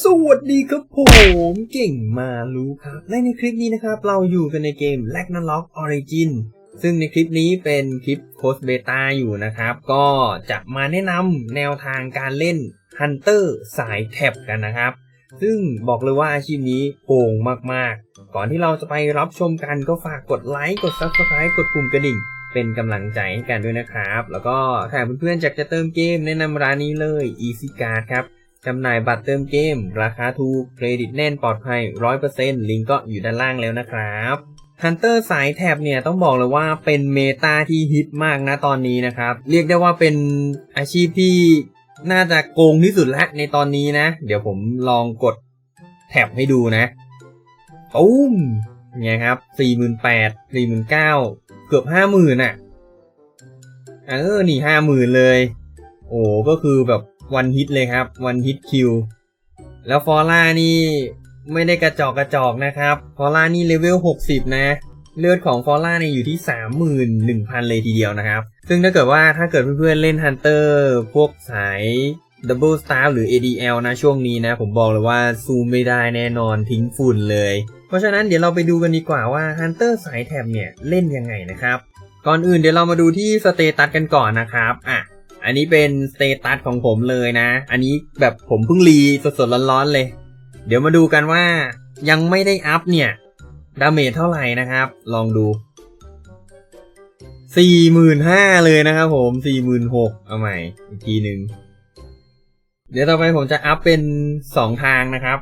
สวัสดีครับผมเก่งมารู้ครับ และในคลิปนี้นะครับ เราอยู่กันในเกม l a g n a r o k Origin ซึ่งในคลิปนี้เป็นคลิปโคสเบต้าอยู่นะครับ ก็จะมาแนะนำแนวทางการเล่น Hunter สายแท็บกันนะครับ ซึ่งบอกเลยว่าอาชีพนี้โป่งมากๆ ก่อนที่เราจะไปรับชมกันก็ฝากกดไลค์กด Subscribe กดปุ่มกระดิ่งเป็นกำลังใจให้กันด้วยนะครับ แล้วก็ถ้าเพื่อนๆอยากจะเติมเกมแนะนำร้านนี้เลย Easy Card ครับ จำหน่ายบัตรเติมเกม ราคาถูก เครดิตแน่นปลอดภัย 100%ลิงก์ก็อยู่ด้านล่างแล้วนะครับฮันเตอร์สายแท็บเนี่ยต้องบอกเลยว่าเป็นเมตาที่ฮิตมากนะตอนนี้นะครับ เรียกได้ว่าเป็นอาชีพที่น่าจะโกงที่สุดแล้วในตอนนี้นะ เดี๋ยวผมลองกดแท็บให้ดูนะตุ้มเนี่ยครับ48,000 49,000เกือบ50,000อะ เออ นี่50,000เลย โอ้ก็คือแบบ วันฮิตเลยครับ วันฮิตคิว แล้วฟอร่านี่ไม่ได้กระจอกกระจอกนะครับ ฟอร่านี่เลเวล 60 นะ เลือดของฟอร่าเนี่ยอยู่ที่ 31,000 เลยทีเดียวนะครับ ซึ่งถ้าเกิดว่าถ้าเกิดเพื่อนๆเล่นฮันเตอร์พวกสาย Double Star หรือ ADL นะช่วงนี้นะ ผมบอกเลยว่าซูมไม่ได้แน่นอนทิ้งฝุ่นเลย เพราะฉะนั้นเดี๋ยวเราไปดูกันดีกว่าว่าฮันเตอร์สายแถบเนี่ยเล่นยังไงนะครับ ก่อนอื่นเดี๋ยวเรามาดูที่สเตตัสกันก่อนนะครับ อะ อันนี้เป็นสเตตัสของผมเลยนะ อันนี้แบบผมเพิ่งรีสดๆร้อนๆเลย เดี๋ยวมาดูกันว่ายังไม่ได้อัพเนี่ย ดาเมจเท่าไหร่นะครับ ลองดูสี่หมื่นห้าเลยนะครับผมสี่หมื่นหกเอาใหม่ อีกทีหนึ่งเดี๋ยวต่อไปผมจะอัพเป็นสองทางนะครับ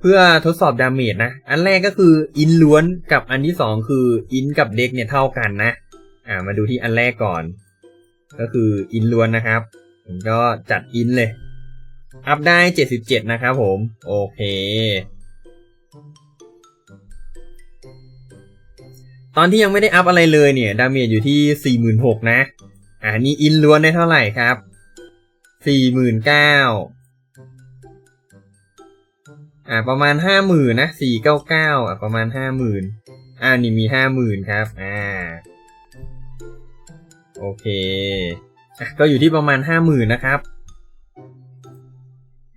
เพื่อทดสอบดาเมจนะ อันแรกก็คืออินล้วนกับอันที่สองคืออินกับเด็กเนี่ยเท่ากันนะ อ่ามาดูที่อันแรกก่อน ก็คืออินล้วนนะครับ ผมก็จัดอินเลย อัพได้ 77 นะครับผม โอเค ตอนที่ยังไม่ได้อัพอะไรเลยเนี่ย ดาเมจอยู่ที่ 46,000 นะ อ่านี่อินล้วนได้เท่าไหร่ครับ 49,000อ่าประมาณ50,000นนะ499อ่าประมาณ50,000อ่านี่มี50,000ครับ อ่า โอเคก็อยู่ที่ประมาณ 50,000นะครับ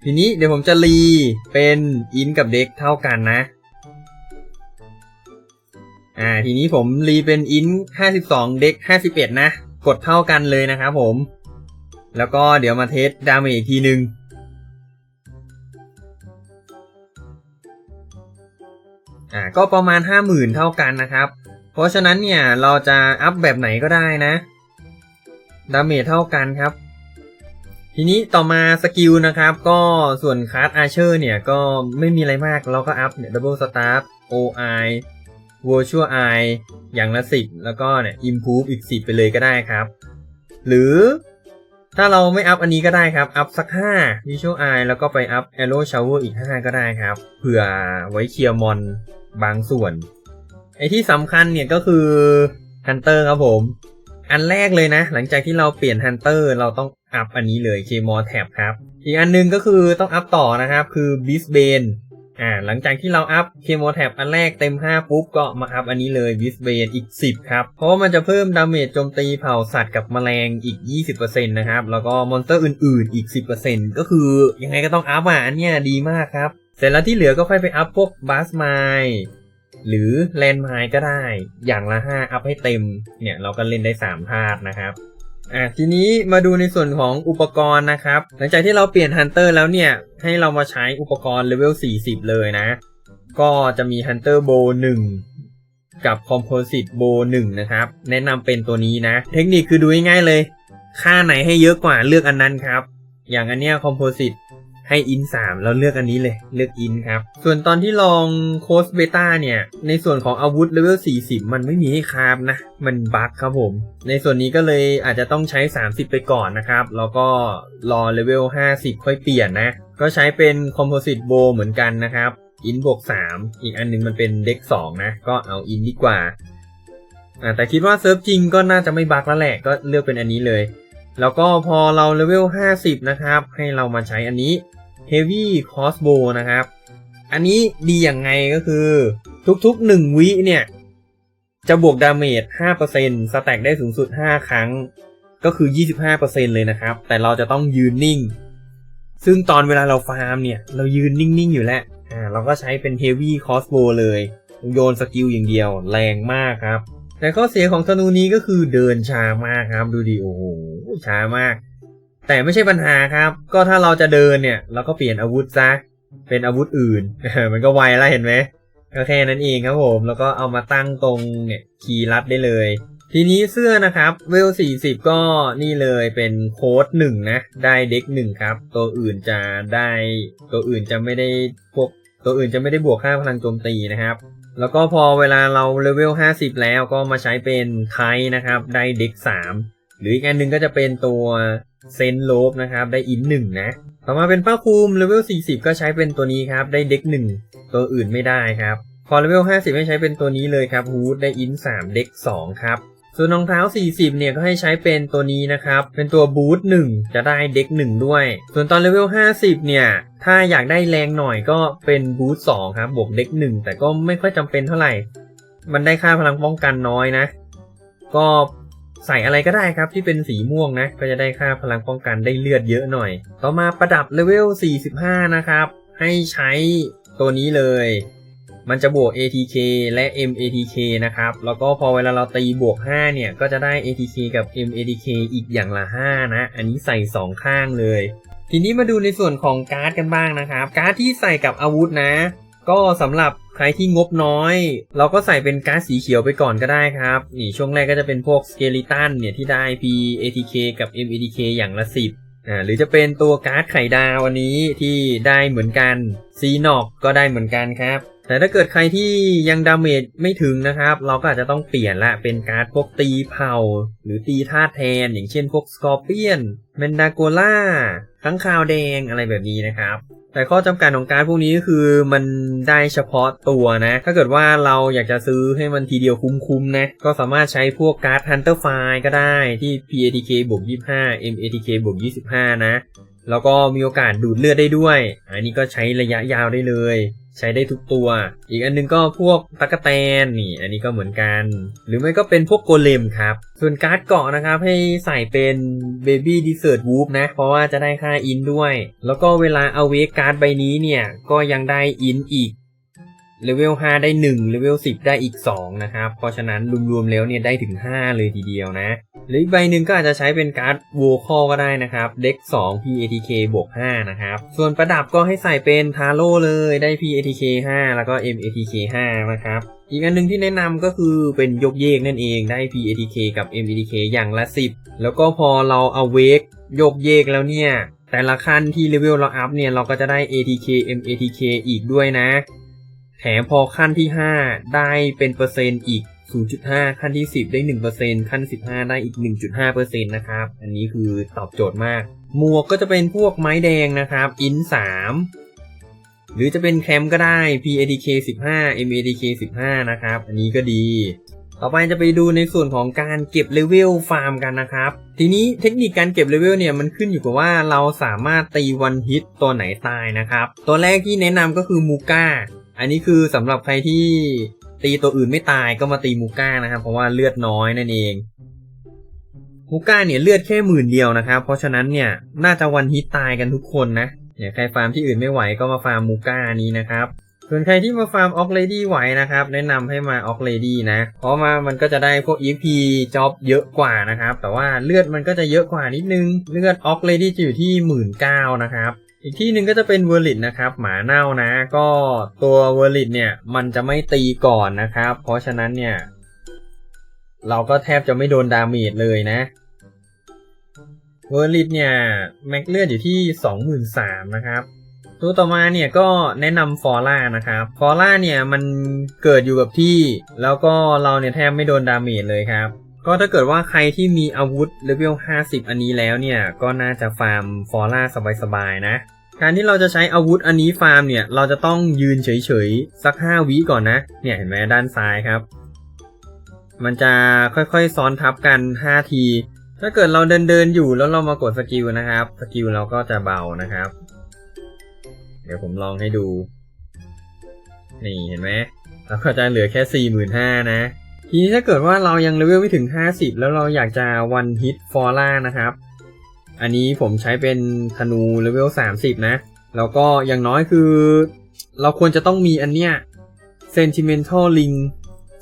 ทีนี้เดี๋ยวผมจะรีเป็นอินกับเด็กเท่ากันนะ อ่า ทีนี้ผมรีเป็นอิน52 เด็ก51 นะ กดเท่ากันเลยนะครับผม แล้วก็เดี๋ยวมาเทสดาเมจอีกทีนึงอ่า ก็ประมาณ 50,000 เท่ากันนะครับ เพราะฉะนั้นเนี่ยเราจะอัพแบบไหนก็ได้นะ ดาเมจเท่ากันครับ ทีนี้ต่อมาสกิลนะครับ ก็ส่วนคาร์ดอาเชอร์เนี่ยก็ไม่มีอะไรมาก เราก็อัพเนี่ยดับเบิลสตาร์ OI Virtual Eye ออย่างละ10แล้วก็เนี่ย Improve อีก10ไปเลยก็ได้ครับ หรือถ้าเราไม่อัพอันนี้ก็ได้ครับ อัพสัก5 Visual Eye แล้วก็ไปอัพ Arrow Shower อีก 5 ก็ได้ครับ เผื่อไว้เคลียร์มอนบางส่วน ไอที่สำคัญเนี่ยก็คือ Hunter ครับผม อันแรกเลยนะ หลังจากที่เราเปลี่ยน Hunter เราต้องอัพอันนี้เลย k m o r Tab ครับ อีกอันนึงก็คือต้องอัพต่อนะครับ คือ Beast Bane อ่าหลังจากที่เราอัพ k m o r Tab อันแรกเต็ม 5 ปุ๊บ ก็มาอัพอันนี้เลย Beast Bane อีก 10 ครับ เพราะว่ามันจะเพิ่มดาเมจโจมตีเผ่าสัตว์กับแมลงอีก 20%นะครับ แล้วก็มอนสเตอร์อื่นๆอีก 10%ก็คือยังไงก็ต้องอัพอะอันเนี้ยดีมากครับเสร็จแล้วที่เหลือก็ค่อยไปอัพพวกบัสไม หรือแลนด์ไมก็ได้อย่างละ 5 อัพให้เต็ม เนี่ยเราก็เล่นได้3ธาตุนะครับอะทีนี้มาดูในส่วนของอุปกรณ์นะครับ หลังจากที่เราเปลี่ยนฮันเตอร์แล้วเนี่ย ให้เรามาใช้อุปกรณ์เลเวล 40 เลยนะ ก็จะมีฮันเตอร์โบ1กับคอมโพสิตโบ1นะครับ แนะนำเป็นตัวนี้นะ เทคนิคคือดูง่ายๆเลย ค่าไหนให้เยอะกว่าเลือกอันนั้นครับ อย่างอันเนี้ยคอมโพสิต ให้อิน3แล้วเลือกอันนี้เลยเลือกอินครับ ส่วนตอนที่ลองโค้ชเบต้าเนี่ย ในส่วนของอาวุธเลเวล 40 มันไม่มีให้คราฟนะ มันบั๊กครับผม ในส่วนนี้ก็เลยอาจจะต้องใช้ 30 ไปก่อนนะครับ แล้วก็รอเลเวล 50 ค่อยเปลี่ยนนะ ก็ใช้เป็นคอมโพสิตโบเหมือนกันนะครับ อินบวก 3 อีกอันหนึงมันเป็นเด็ก2นะ ก็เอาอินดีกว่าอ่าแต่คิดว่าเซิร์ฟจริงก็น่าจะไม่บั๊กแล้วแหละก็เลือกเป็นอันนี้เลย แล้วก็พอเราเลเวล 50 นะครับ ให้เรามาใช้อันนี้ Heavy Crossbow นะครับ อันนี้ดีอย่างไงก็คือทุกๆ 1 วิเนี่ย จะบวกดาเมจ 5%สแต็กได้สูงสุด 5 ครั้ง ก็คือ 25%เลยนะครับ แต่เราจะต้องยืนนิ่ง ซึ่งตอนเวลาเราฟาร์มเนี่ย เรายืนนิ่ง ๆ อยู่แล้ว อ่า เราก็ใช้เป็น Heavy Crossbow เลย โยนสกิลอย่างเดียวแรงมากครับ แต่ข้อเสียของธนูนี้ก็คือเดินช้ามากครับดูดิโอ้โหช้ามาก แต่ไม่ใช่ปัญหาครับ ก็ถ้าเราจะเดินเนี่ย เราก็เปลี่ยนอาวุธซะเป็นอาวุธอื่น มันก็ไวแล้วเห็นไหมก็แค่นั้นเองครับผม แล้วก็เอามาตั้งตรงเนี่ยคีย์ลัดได้เลย ทีนี้เสื้อนะครับ เวล 40 ก็นี่เลยเป็นโค้ดหนึ่งนะ ได้เด็กหนึ่งครับ ตัวอื่นจะได้ ตัวอื่นจะไม่ได้พวก ตัวอื่นจะไม่ได้บวกค่าพลังโจมตีนะครับ แล้วก็พอเวลาเราเลเวล 50 แล้วก็มาใช้เป็นไทนะครับ ได้เด็ก 3 หรืออีกอันหนึ่งก็จะเป็นตัวเซนโลบนะครับ ได้อินหนึ่งนะ ต่อมาเป็นป้าคูมเลเวล 40 ก็ใช้เป็นตัวนี้ครับ ได้เด็ก 1 ตัวอื่นไม่ได้ครับ พอเลเวล 50 ให้ใช้เป็นตัวนี้เลยครับฮูดได้อิน3เด็ก 2 ครับ ส่วนรองเท้า 40 เนี่ยก็ให้ใช้เป็นตัวนี้นะครับ เป็นตัวบูท1จะได้เด็ก1 ด้วย ส่วนตอนเลเวล 50 เนี่ย ถ้าอยากได้แรงหน่อยก็เป็นบูท2ครับ บวกเด็ก1 แต่ก็ไม่ค่อยจำเป็นเท่าไหร่ มันได้ค่าพลังป้องกันน้อยนะ ก็ใส่อะไรก็ได้ครับที่เป็นสีม่วงนะ ก็จะได้ค่าพลังป้องกันได้เลือดเยอะหน่อย ต่อมาประดับเลเวล 45 นะครับ ให้ใช้ตัวนี้เลย มันจะบวก ATK และ MATK นะครับ แล้วก็พอเวลาเราตีบวก 5 เนี่ย ก็จะได้ ATK กับ MATK อีกอย่างละ 5 นะ อันนี้ใส่ 2 ข้างเลย ทีนี้มาดูในส่วนของการ์ดกันบ้างนะครับ การ์ดที่ใส่กับอาวุธนะ ก็สำหรับใครที่งบน้อย เราก็ใส่เป็นการ์ดสีเขียวไปก่อนก็ได้ครับ นี่ช่วงแรกก็จะเป็นพวกสเกลิตันเนี่ยที่ได้ PATK กับ MATK อย่างละ 10อ่าหรือจะเป็นตัวการ์ดไข่ดาวอันนี้ที่ได้เหมือนกันซีนอกก็ได้เหมือนกันครับ แต่ถ้าเกิดใครที่ยังดาเมจไม่ถึงนะครับ เราก็อาจจะต้องเปลี่ยนละเป็นการ์ดพวกตีเผาหรือตีธาตุแทน อย่างเช่นพวกสกอร์เปียนเมนดาโกล่าทั้งคาวแดงอะไรแบบนี้นะครับแต่ข้อจำกัดของการพวกนี้ก็คือมันได้เฉพาะตัวนะ ถ้าเกิดว่าเราอยากจะซื้อให้มันทีเดียวคุ้มๆนะ ก็สามารถใช้พวกการ์ด Hunter File ก็ได้ที่ PATK บวก25 MATK บวก25 นะ แล้วก็มีโอกาสดูดเลือดได้ด้วย อันนี้ก็ใช้ระยะยาวได้เลย ใช้ได้ทุกตัว อีกอันนึงก็พวกตะกะแตนนี่ อันนี้ก็เหมือนกัน หรือไม่ก็เป็นพวกโกเลมครับ ส่วนการ์ดเกาะนะครับ ให้ใส่เป็นเบบี้ดิเซอร์ w o ู p นะ เพราะว่าจะได้ค่าอินด้วย แล้วก็เวลาเอาเวกการ์ดใบนี้เนี่ย ก็ยังได้อินอีก เลเวล5ได้1เลเวล10 ได้อีก 2 นะครับ เพราะฉะนั้นรวมๆแล้วเนี่ยได้ถึง 5 เลยทีเดียวนะหรืออีกใบหนึ่งก็อาจจะใช้เป็นการ์ดโวคอลก็ได้นะครับ เด็ก 2 PATK บวก 5 นะครับ ส่วนประดับก็ให้ใส่เป็นทาโร่เลยได้ PATK 5 แล้วก็ MATK 5 นะครับ อีกอันหนึงที่แนะนำก็คือเป็นยกเยกนั่นเองได้ PATK กับ MATK อย่างละ 10 แล้วก็พอเราเอาเวกยกเยกแล้วเนี่ยแต่ละขั้นที่เลเวลเราอัพเนี่ยเราก็จะได้ ATK MATK อีกด้วยนะ แถมพอขั้นที่ 5 ได้เป็นเปอร์เซ็นต์อีก 0.5 ขั้นที่ 10 ได้ 1%ขั้น 15 ได้อีก 1.5%นะครับ อันนี้คือตอบโจทย์มาก หมวกก็จะเป็นพวกไม้แดงนะครับ อิน 3 หรือจะเป็นแคมก็ได้ PADK 15 MADK 15 นะครับ อันนี้ก็ดี ต่อไปจะไปดูในส่วนของการเก็บเลเวลฟาร์มกันนะครับ ทีนี้เทคนิคการเก็บเลเวลเนี่ยมันขึ้นอยู่กับว่าเราสามารถตีวันฮิตตัวไหนตายนะครับ ตัวแรกที่แนะนำก็คือมูก้า อันนี้คือสำหรับใครที่ตีตัวอื่นไม่ตายก็มาตีมูก้านะครับ เพราะว่าเลือดน้อยนั่นเองมูก้าเนี่ยเลือดแค่หมื่นเดียวนะครับ เพราะฉะนั้นเนี่ยน่าจะวันฮิตตายกันทุกคนนะเนี่ยใครฟาร์มที่อื่นไม่ไหวก็มาฟาร์มมูก้านี้นะครับส่วนใครที่มาฟาร์มออกเลดี้ไหวนะครับ แนะนำให้มาออกเลดี้นะ เพราะมามันก็จะได้พวก EP จ็อบเยอะกว่านะครับ แต่ว่าเลือดมันก็จะเยอะกว่านิดนึง เลือดออกเลดี้จะอยู่ที่หมื่นเก้านะครับ อีกที่หนึ่งก็จะเป็นเวอร์ลิตนะครับ หมาเน่านะ ก็ตัวเวอร์ลิตเนี่ยมันจะไม่ตีก่อนนะครับ เพราะฉะนั้นเนี่ย เราก็แทบจะไม่โดนดาเมจเลยนะเวอร์ลิตเนี่ยแม็กเลือดอยู่ที่สองหมื่นสามนะครับตัวต่อมาเนี่ยก็แนะนำฟอร่านะครับฟอร่าเนี่ยมันเกิดอยู่กับที่แล้วก็เราเนี่ยแทบไม่โดนดาเมจเลยครับ ก็ถ้าเกิดว่าใครที่มีอาวุธเลเวล 50 อันนี้แล้วเนี่ย ก็น่าจะฟาร์มฟอร่าสบายๆนะ การที่เราจะใช้อาวุธอันนี้ฟาร์มเนี่ย เราจะต้องยืนเฉยๆ สัก 5 วิก่อนนะ เนี่ยเห็นไหมด้านซ้ายครับ มันจะค่อยๆซ้อนทับกัน 5 ที ถ้าเกิดเราเดินเดินๆอยู่แล้วเรามากดสกิลนะครับ สกิลเราก็จะเบานะครับ เดี๋ยวผมลองให้ดู นี่เห็นไหมเราก็จะเหลือแค่ 45,000นะ ทีนี้ถ้าเกิดว่าเรายังเลเวลไม่ถึง 50 แล้วเราอยากจะวันฮิตฟอร่านะครับ อันนี้ผมใช้เป็นธนูเลเวล30 นะ แล้วก็อย่างน้อยคือ เราควรจะต้องมีอันเนี้ย Sentimental Ring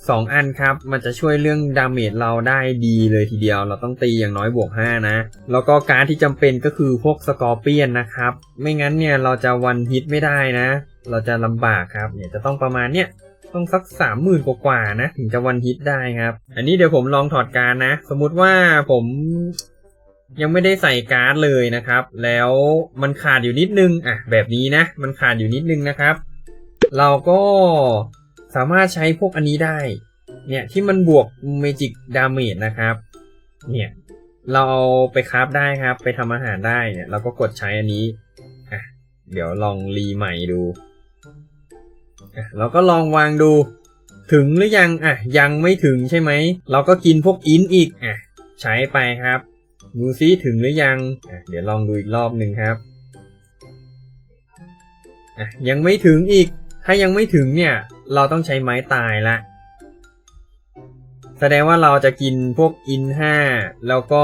สองอันครับ มันจะช่วยเรื่องดาเมจเราได้ดีเลยทีเดียว เราต้องตีอย่างน้อยบวก 5 นะ แล้วก็การที่จำเป็นก็คือพวกสกอร์เปียนนะครับ ไม่งั้นเนี่ยเราจะวันฮิตไม่ได้นะ เราจะลำบากครับ เนี่ยจะต้องประมาณเนี้ยต้องสักสามหมื่นกว่าๆนะ ถึงจะวันฮิตได้ครับ อันนี้เดี๋ยวผมลองถอดการนะ สมมุติว่าผม ยังไม่ได้ใส่การ์ดเลยนะครับ แล้วมันขาดอยู่นิดนึงอะแบบนี้นะ มันขาดอยู่นิดนึงนะครับ เราก็สามารถใช้พวกอันนี้ได้ เนี่ยที่มันบวก Magic Damage นะครับ เนี่ยเราเอาไปคราฟได้ครับ ไปทำอาหารได้เนี่ยเราก็กดใช้อันนี้อะเดี๋ยวลองรีใหม่ดูอะเราก็ลองวางดู ถึงหรือยังอะยังไม่ถึงใช่ไหม เราก็กินพวกอินอีกอะใช้ไปครับ ดูซิถึงหรือยัง เดี๋ยวลองดูอีกรอบหนึ่งครับ ยังไม่ถึงอีก ถ้ายังไม่ถึงเนี่ย เราต้องใช้ไม้ตายละ แสดงว่าเราจะกินพวกอิน5แล้วก็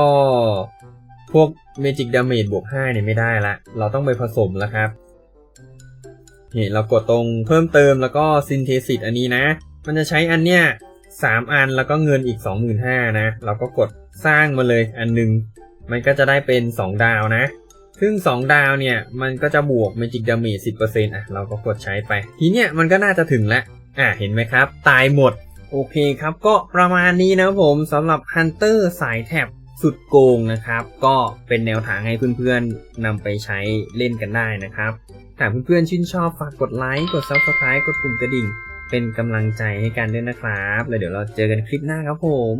พวกเมจิกดาเมจบวก5เนี่ยไม่ได้ละ เราต้องไปผสมแล้วครับนี่เรากดตรงเพิ่มเติมแล้วก็ซินเทซิสอันนี้นะ มันจะใช้อันเนี้ยสามอันแล้วก็เงินอีก25,000นห้านะ เราก็กดสร้างมาเลยอันหนึ่ง มันก็จะได้เป็น 2 ดาวนะ ซึ่ง 2 ดาวเนี่ย มันก็จะบวก Magic Damage 10%อะ เราก็กดใช้ไป ทีเนี้ยมันก็น่าจะถึงแล้ว อะ เห็นไหมครับ ตายหมด โอเคครับ ก็ประมาณนี้นะผมสำหรับ Hunter สายแท็บสุดโกงนะครับ ก็เป็นแนวทางให้เพื่อนๆนำไปใช้เล่นกันได้นะครับหากเพื่อนๆชื่นชอบฝากกดไลค์ กด Subscribe กดปุ่มกระดิ่ง เป็นกำลังใจให้กันด้วยนะครับ แล้วเดี๋ยวเราเจอกันคลิปหน้าครับผม